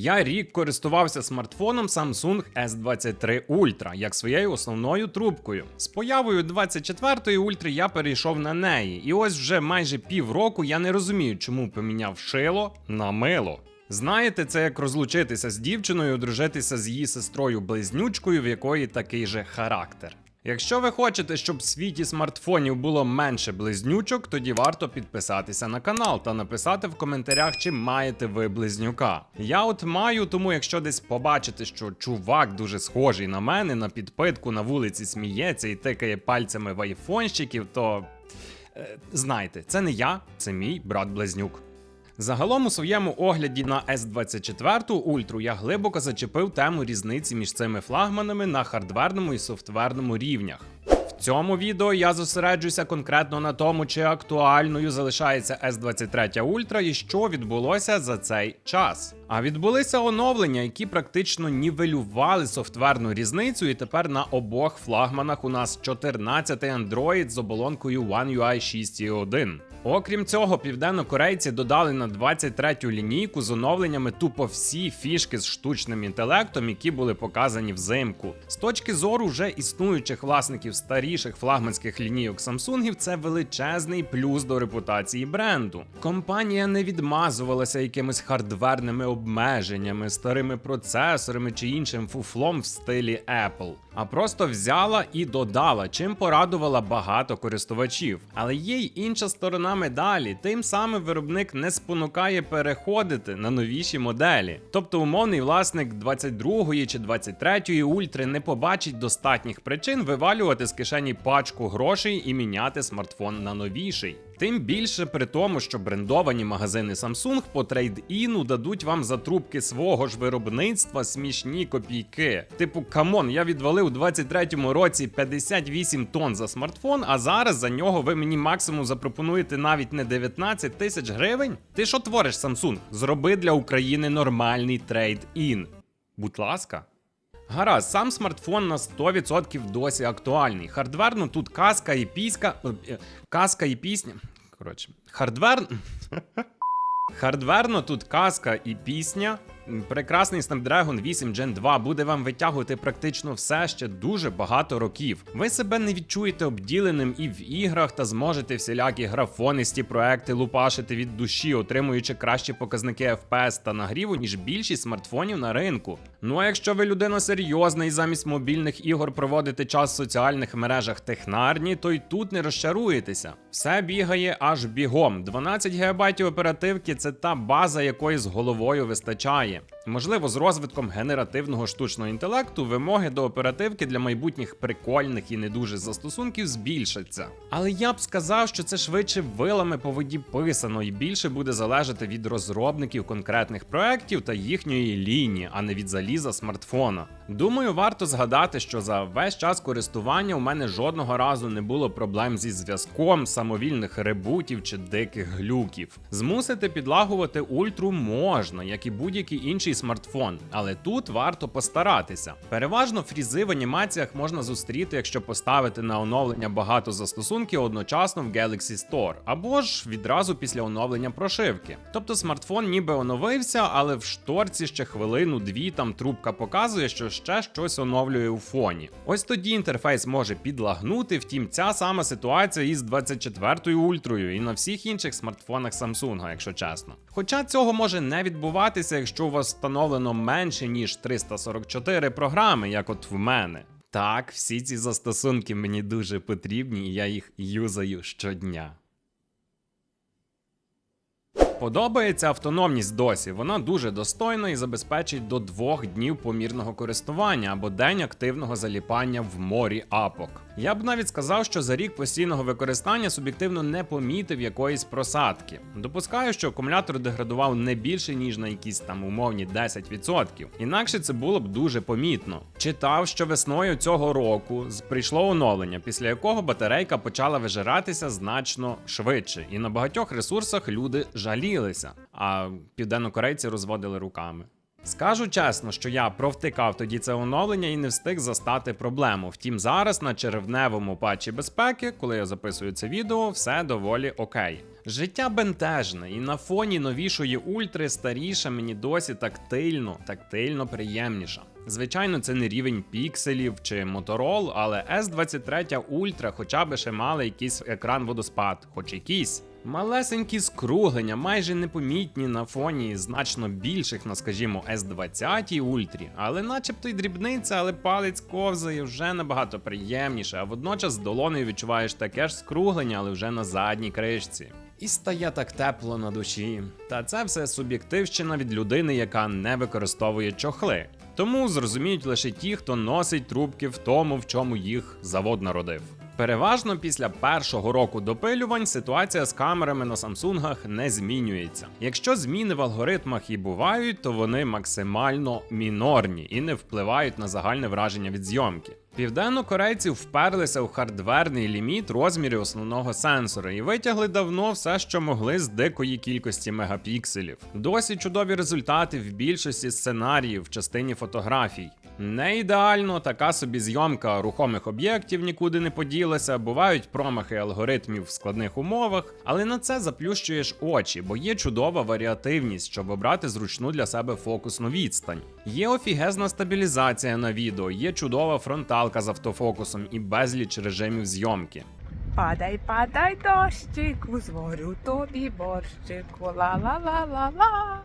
Я рік користувався смартфоном Samsung S23 Ultra як своєю основною трубкою. З появою 24-ї Ultra я перейшов на неї, і ось вже майже півроку я не розумію, чому поміняв шило на мило. Знаєте, це як розлучитися з дівчиною, одружитися з її сестрою близнючкою, в якої такий же характер. Якщо ви хочете, щоб в світі смартфонів було менше близнючок, тоді варто підписатися на канал та написати в коментарях, чи маєте ви близнюка. Я от маю, тому якщо десь побачите, що чувак дуже схожий на мене, на підпитку на вулиці сміється і тикає пальцями в айфонщиків, то е, знайте, це не я, це мій брат-близнюк. Загалом у своєму огляді на S24 Ultra я глибоко зачепив тему різниці між цими флагманами на хардверному і софтверному рівнях. В цьому відео я зосереджуся конкретно на тому, чи актуальною залишається S23 Ultra і що відбулося за цей час. А відбулися оновлення, які практично нівелювали софтверну різницю, і тепер на обох флагманах у нас 14 Android з оболонкою One UI 6.1. Окрім цього, південнокорейці додали на 23-ю лінійку з оновленнями тупо всі фішки з штучним інтелектом, які були показані взимку. З точки зору вже існуючих власників старіших флагманських лінійок Samsung, це величезний плюс до репутації бренду. Компанія не відмазувалася якимись хардверними обмеженнями, старими процесорами чи іншим фуфлом в стилі Apple, а просто взяла і додала, чим порадувала багато користувачів. Але є й інша сторона медалі. Тим самим виробник не спонукає переходити на новіші моделі. Тобто умовний власник 22-ї чи 23-ї ультри не побачить достатніх причин вивалювати з кишені пачку грошей і міняти смартфон на новіший. Тим більше при тому, що брендовані магазини Samsung по трейд-іну дадуть вам за трубки свого ж виробництва смішні копійки. Типу, камон, я відвалив у 23-му році 58 тонн за смартфон, а зараз за нього ви мені максимум запропонуєте навіть не 19 тисяч гривень. Ти що твориш, Samsung? Зроби для України нормальний трейд-ін. Будь ласка. Гаразд, сам смартфон на 100% досі актуальний. Хардверно тут казка і піська. е, е, Казка і пісня. Коротше, хардвер. Хардверно тут казка і пісня. Прекрасний Snapdragon 8 Gen 2 буде вам витягувати практично все ще дуже багато років. Ви себе не відчуєте обділеним і в іграх та зможете всілякі графонисті проекти лупашити від душі, отримуючи кращі показники FPS та нагріву, ніж більшість смартфонів на ринку. Ну а якщо ви людина серйозна і замість мобільних ігор проводите час в соціальних мережах технарні, то й тут не розчаруєтеся. Все бігає аж бігом. 12 ГБ оперативки це та база, якої з головою вистачає. Україні. Можливо, з розвитком генеративного штучного інтелекту вимоги до оперативки для майбутніх прикольних і не дуже застосунків збільшаться. Але я б сказав, що це швидше вилами по воді писано і більше буде залежати від розробників конкретних проєктів та їхньої лінії, а не від заліза смартфона. Думаю, варто згадати, що за весь час користування у мене жодного разу не було проблем зі зв'язком, самовільних ребутів чи диких глюків. Змусити підлагувати ультру можна, як і будь-який інший смартфон, але тут варто постаратися. Переважно фрізи в анімаціях можна зустріти, якщо поставити на оновлення багато застосунків одночасно в Galaxy Store, або ж відразу після оновлення прошивки. Тобто смартфон ніби оновився, але в шторці ще хвилину-дві там трубка показує, що ще щось оновлює у фоні. Ось тоді інтерфейс може підлагнути, втім, ця сама ситуація із 24-ю ультрою і на всіх інших смартфонах Samsung, якщо чесно. Хоча цього може не відбуватися, якщо у вас встановлено менше ніж 344 програми, як от в мене. Так, всі ці застосунки мені дуже потрібні, і я їх юзаю щодня. Подобається автономність досі. Вона дуже достойна і забезпечить до двох днів помірного користування або день активного заліпання в морі апок. Я б навіть сказав, що за рік постійного використання суб'єктивно не помітив якоїсь просадки. Допускаю, що акумулятор деградував не більше ніж на якісь там умовні 10%. Інакше це було б дуже помітно. Читав, що весною цього року прийшло оновлення, після якого батарейка почала вижиратися значно швидше, і на багатьох ресурсах люди жалілися, а південнокорейці розводили руками. Скажу чесно, що я провтикав тоді це оновлення і не встиг застати проблему. Втім, зараз на червневому патчі безпеки, коли я записую це відео, все доволі окей. Життя бентежне, і на фоні новішої ультри старіша мені досі тактильно, тактильно приємніша. Звичайно, це не рівень пікселів чи моторол, але S23 Ultra хоча б ще мала якийсь екран водоспад, хоч якийсь. Малесенькі скруглення, майже непомітні на фоні значно більших, на скажімо, S20 Ультрі, але начебто й дрібниця, але палець ковзає вже набагато приємніше, а водночас з долонею відчуваєш таке ж скруглення, але вже на задній кришці. І стає так тепло на душі. Та це все суб'єктивщина від людини, яка не використовує чохли. Тому зрозуміють лише ті, хто носить трубки в тому, в чому їх завод народив. Переважно після першого року допилювань ситуація з камерами на самсунгах не змінюється. Якщо зміни в алгоритмах і бувають, то вони максимально мінорні і не впливають на загальне враження від зйомки. Південнокорейці вперлися у хардверний ліміт розмірів основного сенсора і витягли давно все, що могли з дикої кількості мегапікселів. Досі чудові результати в більшості сценаріїв в частині фотографій. Не ідеально, така собі зйомка рухомих об'єктів нікуди не поділася, бувають промахи алгоритмів в складних умовах, але на це заплющуєш очі, бо є чудова варіативність, щоб обрати зручну для себе фокусну відстань. Є офігезна стабілізація на відео, є чудова фронталка з автофокусом і безліч режимів зйомки. Падай, падай, дощику, зварю тобі борщику, ла-ла-ла-ла-ла,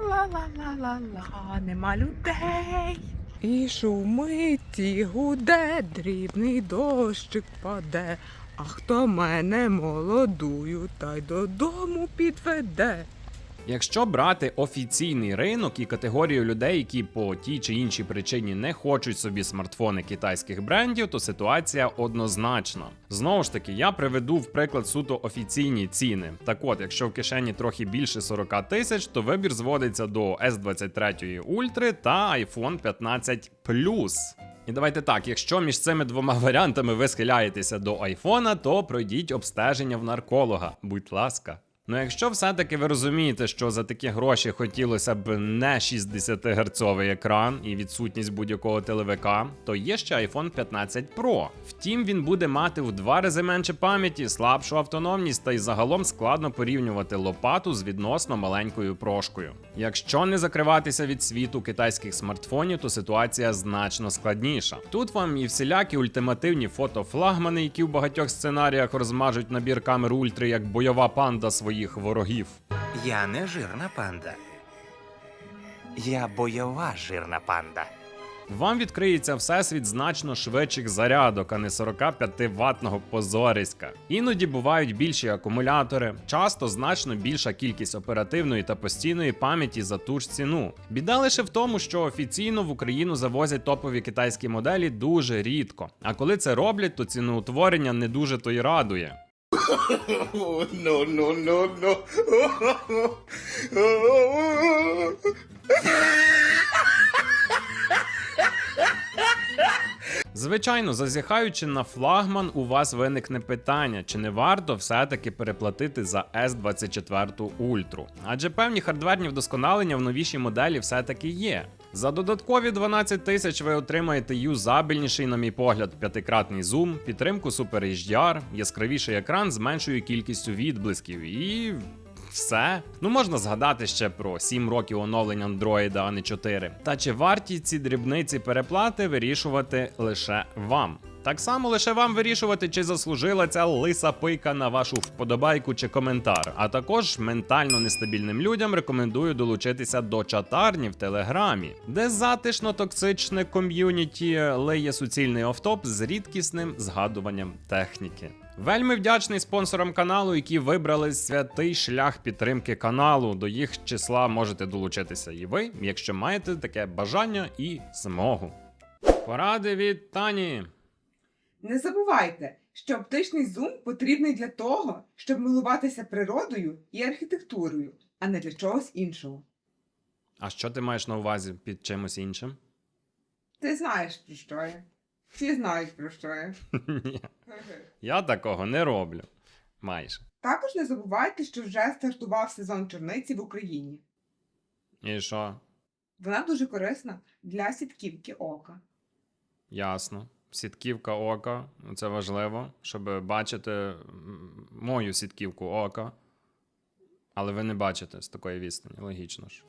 ла-ла-ла-ла-ла, нема людей. І шумить, і гуде, дрібний дощик паде, а хто мене молодую, та й додому підведе. Якщо брати офіційний ринок і категорію людей, які по тій чи іншій причині не хочуть собі смартфони китайських брендів, то ситуація однозначна. Знову ж таки, я приведу в приклад суто офіційні ціни. Так от, якщо в кишені трохи більше 40 тисяч, то вибір зводиться до S23 Ultra та iPhone 15 Plus. І давайте так, якщо між цими двома варіантами ви схиляєтеся до айфона, то пройдіть обстеження в нарколога, будь ласка. Ну, якщо все-таки ви розумієте, що за такі гроші хотілося б не 60 герцовий екран і відсутність будь-якого телевика, то є ще iPhone 15 Pro. Втім, він буде мати в два рази менше пам'яті, слабшу автономність та й загалом складно порівнювати лопату з відносно маленькою прошкою. Якщо не закриватися від світу китайських смартфонів, то ситуація значно складніша. Тут вам і всілякі ультимативні фотофлагмани, які в багатьох сценаріях розмажуть набір камер ультри як бойова панда своїх ворогів. Я не жирна панда. Я бойова жирна панда. Вам відкриється всесвіт значно швидших зарядок, а не 45 ватного позориська. Іноді бувають більші акумулятори, часто значно більша кількість оперативної та постійної пам'яті за ту ж ціну. Біда лише в тому, що офіційно в Україну завозять топові китайські моделі дуже рідко. А коли це роблять, то ціноутворення не дуже то й радує. no, no, no, no. Звичайно, зазіхаючи на флагман, у вас виникне питання, чи не варто все-таки переплатити за S24 Ultra. Адже певні хардверні вдосконалення в новішій моделі все-таки є. За додаткові 12 тисяч ви отримаєте юзабельніший, на мій погляд, п'ятикратний зум, підтримку Super HDR, яскравіший екран з меншою кількістю відблисків і. Все. Ну можна згадати ще про 7 років оновлень Android, а не 4. Та чи варті ці дрібниці переплати вирішувати лише вам? Так само лише вам вирішувати, чи заслужила ця лиса пика на вашу вподобайку чи коментар. А також ментально нестабільним людям рекомендую долучитися до чатарні в Телеграмі, де затишно токсичне ком'юніті леє суцільний офтоп з рідкісним згадуванням техніки. Вельми вдячний спонсорам каналу, які вибрали святий шлях підтримки каналу. До їх числа можете долучитися і ви, якщо маєте таке бажання і змогу. Поради від Тані. Не забувайте, що оптичний зум потрібний для того, щоб милуватися природою і архітектурою, а не для чогось іншого. А що ти маєш на увазі під чимось іншим? Ти знаєш, про що я. Всі знають, про що я. Ні, я такого не роблю. Майже. Також не забувайте, що вже стартував сезон чорниці в Україні. І що? Вона дуже корисна для сітківки ока. Ясно. Сітківка ока. Це важливо, щоб бачити мою сітківку ока. Але ви не бачите з такої відстані, логічно ж.